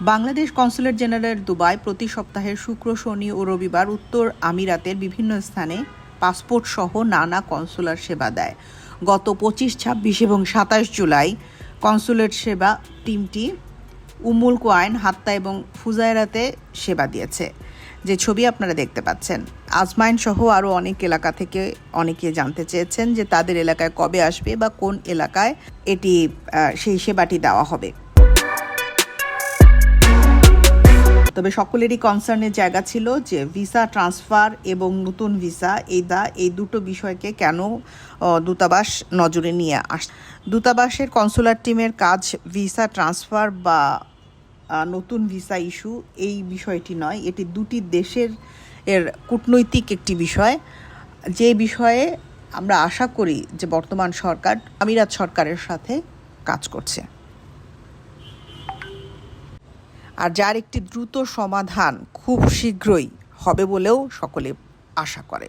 Bangladesh consulate general Dubai প্রতি সপ্তাহের শুক্র, শনি ও রবিবার উত্তর আমিরাতের বিভিন্ন স্থানে পাসপোর্ট সহ নানা কনসুলার সেবা দেয়। গত পঁচিশ, ছাব্বিশ এবং সাতাশ জুলাই কনসুলেট সেবা টিমটি উমুল কোয়াইন, হাত্তা এবং ফুজায়রাতে সেবা দিয়েছে। যে ছবি আপনারা দেখতে পাচ্ছেন। আজমাইন সহ আরও অনেক এলাকা থেকে অনেকে জানতে চেয়েছেন যে তাদের এলাকায় কবে আসবে বা কোন এলাকায় এটি সেই সেবাটি দেওয়া হবে। তবে সকলেরই কনসার্নের জায়গা ছিল যে ভিসা ট্রান্সফার এবং নতুন ভিসা এই দা এই দুটো বিষয়কে কেন দূতাবাস নজরে নিয়ে আস, দূতাবাসের কনসুলার টিমের কাজ ভিসা ট্রান্সফার বা নতুন ভিসা ইস্যু, এই বিষয়টি নয়। এটি দুটি দেশের, এর কূটনৈতিক একটি বিষয়। যে বিষয়ে আমরা আশা করি যে বর্তমান সরকার, আমিরাত সরকারের সাথে কাজ করছে। আর যার একটি দ্রুত সমাধান খুব শীঘ্রই হবে বলেও সকলে আশা করে।